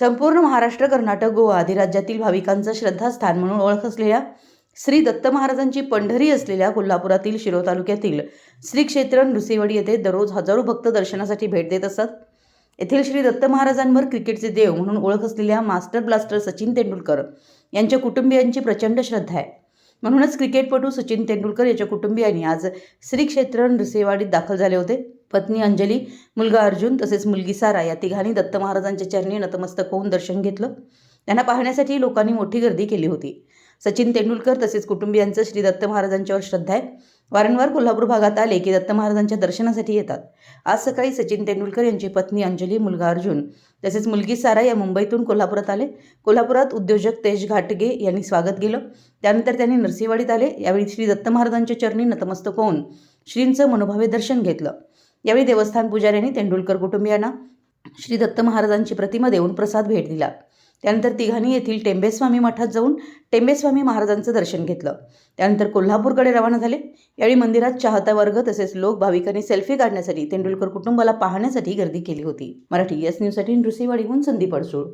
संपूर्ण महाराष्ट्र कर्नाटक गोवा आदी राज्यातील भाविकांचं श्रद्धास्थान म्हणून ओळख असलेल्या श्री दत्त महाराजांची पंढरी असलेल्या कोल्हापुरातील शिरो तालुक्यातील श्री क्षेत्र नृसिंहवाडी येथे दररोज हजारो भक्त दर्शनासाठी भेट देत असतात येथील श्री दत्त महाराजांवर क्रिकेटचे देव म्हणून ओळख असलेल्या मास्टर ब्लास्टर सचिन तेंडुलकर यांच्या कुटुंबियांची प्रचंड श्रद्धा आहे. म्हणूनच क्रिकेटपटू सचिन तेंडुलकर याच्या कुटुंबियांनी आज श्री क्षेत्र नृसिंहवाडीत दाखल झाले होते. पत्नी अंजली मुलगा अर्जुन तसेच मुलगी सारा या तिघांनी दत्त महाराजांच्या चरणी नतमस्तक होऊन दर्शन घेतलं. त्यांना पाहण्यासाठी लोकांनी मोठी गर्दी केली होती. सचिन तेंडुलकर तसेच कुटुंबियांचं श्री दत्त महाराजांच्यावर श्रद्धा आहे. वारंवार कोल्हापूर भागात आले की दत्त महाराजांच्या दर्शनासाठी येतात. आज सकाळी सचिन तेंडुलकर यांची पत्नी अंजली मुलगा अर्जुन तसेच मुलगी सारा या मुंबईतून कोल्हापुरात आले. कोल्हापुरात उद्योजक तेज घाटगे यांनी स्वागत केलं. त्यानंतर त्यांनी नरसिंहवाडीत आले. यावेळी श्री दत्त महाराजांच्या चरणी नतमस्तक होऊन श्रींचं मनोभावे दर्शन घेतलं. यावेळी देवस्थान पुजाऱ्यांनी तेंडुलकर कुटुंबियांना श्री दत्त महाराजांची प्रतिमा देऊन प्रसाद भेट दिला. त्यानंतर तिघांनी येथील टेंबेस्वामी मठात जाऊन टेंबेस्वामी महाराजांचं दर्शन घेतलं. त्यानंतर कोल्हापूरकडे रवाना झाले. यावेळी मंदिरात चाहता वर्ग तसेच लोक भाविकांनी सेल्फी काढण्यासाठी तेंडुलकर कुटुंबाला पाहण्यासाठी गर्दी केली होती. मराठी एस न्यूजसाठी नृसिवाडीहून संदीप अडसूळ.